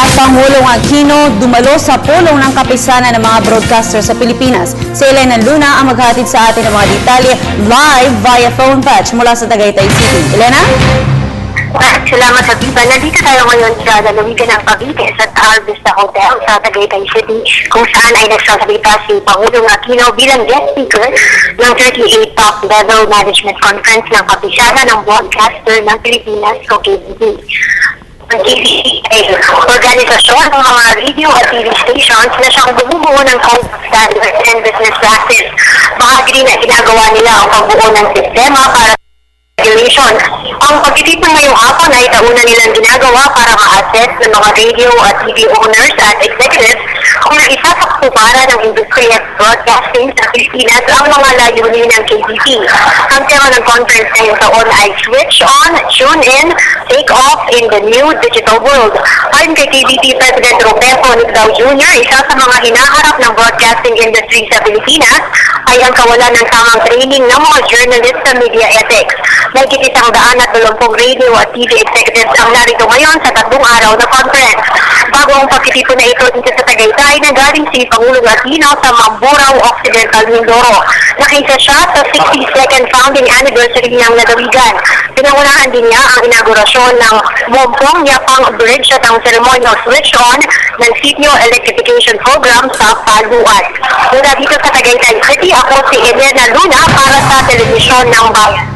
at Pangulong Aquino dumalo sa pulong ng kapisanan ng mga broadcaster sa Pilipinas. Si Elena Luna ang maghatid sa atin ng mga detalye live via phone patch mula sa Tagaytay City. Elena? At salamat sa Viva. Nandito tayo ngayon sa lalawigan ng Cavite sa Taal Vista Hotel sa Tagaytay City kung saan ay nagsasalita si Pangulong Aquino bilang guest speaker ng 38th Top Level Management Conference ng kapisana ng broadcaster ng Pilipinas o. Ang KBP ay organisasyon ng mga radio at TV stations na siyang bumubuo ng of standards and business practice. Bahagi na ginagawa nila ang pagbuo ng sistema para regulations. Ang pagtitipon ngayong hapon ay tauna nilang ginagawa para ma-assess ng mga radio at TV owners at executives kung isasakupara ng industriya at broadcasting sa Pilipinas ang mga layunin ng KBP. Ang tema ng conference ngayong taon ay Switch On, Tune In, Take Off in the New Digital World. Ayon kay KBP President Roberto Nicdao Jr., isa sa mga hinaharap ng broadcasting industry sa Pilipinas ay ang kawalan ng tamang training ng mga journalist sa media ethics. Mahigit isang daan at dalawampung radio at TV executives ang narito ngayon sa tatlong araw na conference. Bago ang pagtitipon na ito Tagaytay, nagaling si Pangulong Aquino sa Mamburao Occidental Mindoro. Nakisa siya sa 62nd founding anniversary ng lalawigan. Pinangunahan din niya ang inaugurasyon ng Mompong Yapang Bridge at ang ceremonial switch on ng Sitio Electrification Program sa Paluan. Mula dito sa Tagaytay City, ako si Elena Luna para sa Telebisyon ng Bayan.